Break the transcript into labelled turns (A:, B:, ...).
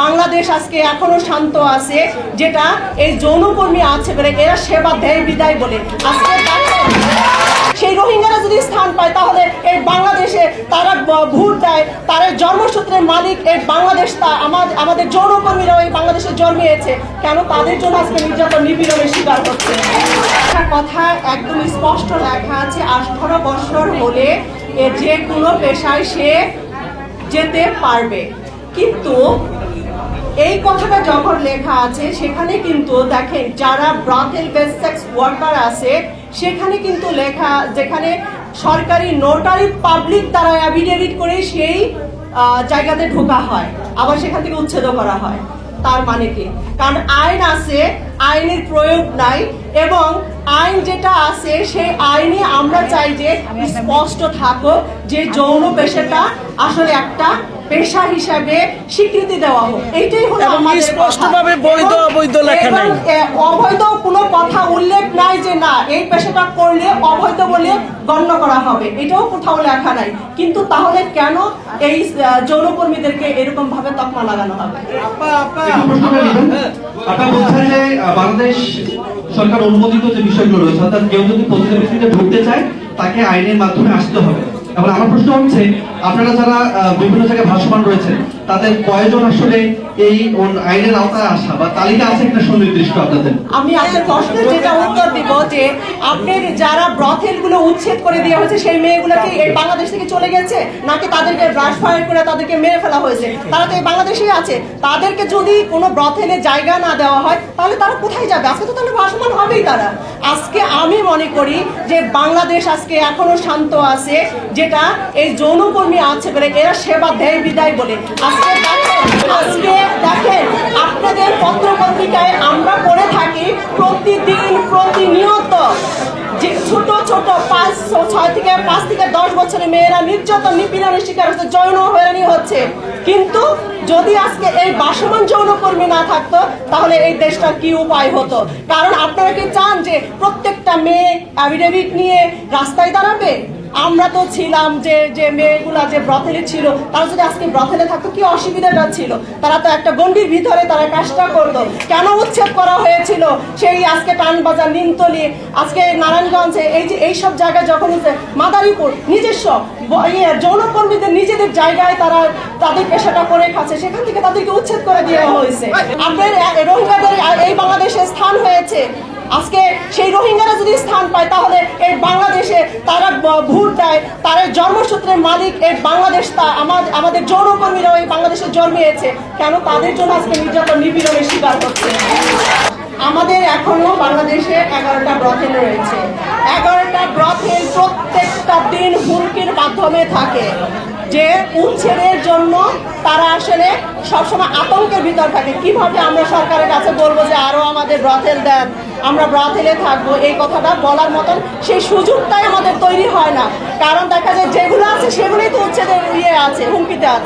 A: বাংলাদেশ আজকে এখনও শান্ত আছে, যেটা এই যৌনকর্মী আছে বলে, এরা সেবা দেয় বিদায় বলে। আজকে সেই রোহিঙ্গারা যদি স্থান পায়, তাহলে এই বাংলাদেশে তারা ভোট দেয়, তারা জন্মসূত্রের মালিক, এই বাংলাদেশ তা আমাদের যৌনকর্মীরাও এই বাংলাদেশে জন্মিয়েছে। কেন? তাদের জন্য আজকে নির্যাতন, নিপীড়নের শিকার একটা কথা একদম স্পষ্ট লেখা আছে, আঠারো বছর হলে যে কোনো পেশায় সে যেতে পারবে। কিন্তু এই কথাটা যখন লেখা আছে, সেখানে কিন্তু দেখেন যারা ব্রাথেল বেস সেক্স ওয়ার্কার আছে, সেখানে কিন্তু লেখা, যেখানে সরকারি নোটারি পাবলিক দ্বারা অ্যাফিডেভিট করে সেই জায়গাতে ঢোকা হয় আবার সেখান থেকে উচ্ছেদ করা হয় তার মানে কি কারণ আইন আছে আইনের প্রয়োগ নাই এবং আইন যেটা আছে সেই আইনে আমরা চাই যে স্পষ্ট থাকো যে যৌন পেশাটা আসলে একটা পেশা হিসাবে স্বীকৃতি দেওয়া হোক এইটাই হলো আমাদের
B: স্পষ্টভাবে। বৈধ অবৈধ লেখা নাই।
A: অবৈধ কোনো কথা উল্লেখ নাই যে না এই পেশাটা করলে অবৈধ বলে গণ্য করা হবে। এটাও কোথাও লেখা নাই। কিন্তু তাহলে কেন এই যৌনকর্মীদেরকে এরকম ভাবে তকমা লাগানো হবে?
C: একটু প্রশ্নটা নেবেন। আপনারা বলছেন যে বাংলাদেশ সরকার অনুমোদিত যে বিষয়গুলো রয়েছে অর্থাৎ কেউ যদি প্রতিযোগিতা ঢুকতে চায় তাকে আইনের মাধ্যমে আসতে হবে। এবার আমার প্রশ্ন হচ্ছে আপনারা যারা বিভিন্ন জায়গায় ভাসমান রয়েছেন তাদের কয়জন আসলে এই আইনের আওতায় আসা বা তালিকা আছে কিনা সুনির্দিষ্ট আপনাদের?
A: আমি আপনার প্রশ্নের যেটা উত্তর দিব যে আপনার যারা ব্রথেলগুলো উচ্ছেদ করে দেওয়া হয়েছে সেই মেয়েগুলোকে এই বাংলাদেশ থেকে চলে গেছে নাকি তাদেরকে ব্রাশ ফায়ার করে তাদেরকে মেরে ফেলা হয়েছে? তারা তো এই বাংলাদেশেই আছে। তাদেরকে যদি কোনো ব্রথেলে জায়গা না দেওয়া হয় তাহলে তারা কোথায় যাবে? আজকে তো তাহলে ভাসমান হবেই তারা। আজকে আমি মনে করি যে বাংলাদেশ আজকে এখনও শান্ত আছে, যেটা এই যৌনকর্মী আছে বলে এরা সেবা দেয় বিদায় বলে। আজকে আজকে দেখেন, আপনাদের পত্রপত্রিকায় আমরা পড়ে থাকি বছরের মেয়েরা নির্যাতন, নিপীড়নের শিকার হচ্ছে, যৌন হয়রানি হচ্ছে। কিন্তু যদি আজকে এই বাসমান যৌনকর্মী না থাকতো, তাহলে এই দেশটার কি উপায় হতো? কারণ আপনারা কি চান যে প্রত্যেকটা মেয়ে অ্যাভিডেভিট নিয়ে রাস্তায় দাঁড়াবে? আমরা তো ছিলাম যে যে মেয়েগুলা যে ব্রথেলে ছিল, তারা যদি আজকে ব্রথেলে থাকতো, কি অসুবিধাটা ছিল? তারা তো একটা গন্ডির ভিতরে তারা কাজটা করতো। কেন উচ্ছেদ করা হয়েছিল? সেই আজকে টানবাজার, নিমতলি, আজকে নারায়ণগঞ্জে, এই যে, এই সব জায়গায় যখন হচ্ছে মাদারীপুর, নিজস্ব ইয়ে যৌনকর্মীদের, নিজেদের জায়গায় তারা, তাদের পেশাটা করে খাচ্ছে, সেখান থেকে তাদেরকে উচ্ছেদ করে দেওয়া হয়েছে। আপনার রোহিঙ্গাদের, এই বাংলাদেশে স্থান হয়েছে। আজকে সেই রোহিঙ্গারা যদি স্থান পায়, তাহলে এই বাংলাদেশে তারা ভোট দেয়। তারা জন্মসূত্রের মালিক এই বাংলাদেশ, তা আমাদের যৌনকর্মীরাও এই বাংলাদেশে জন্মিয়েছে। কেন? তাদের জন্য আজকে নির্যাতন নিপীড়নের শিকার করছে। আমাদের এখনও বাংলাদেশে এগারোটা ব্রথেল রয়েছে। এগারোটা ব্রথেল প্রত্যেকটা দিন হুমকির মাধ্যমে থাকে। যে উচ্ছেদের জন্য তারা আসলে সবসময় আতঙ্কের ভিতর থাকে। কীভাবে আমরা সরকারের কাছে বলব যে আরও আমাদের ব্রাথেল দেন, আমরা ব্রাথেলে থাকব, এই কথাটা বলার মতন সেই সুযোগটাই আমাদের তৈরি হয় না। কারণ দেখা যায় যেগুলো আছে সেগুলোই তো উচ্ছেদের ইয়ে আছে, হুমকিতে আছে।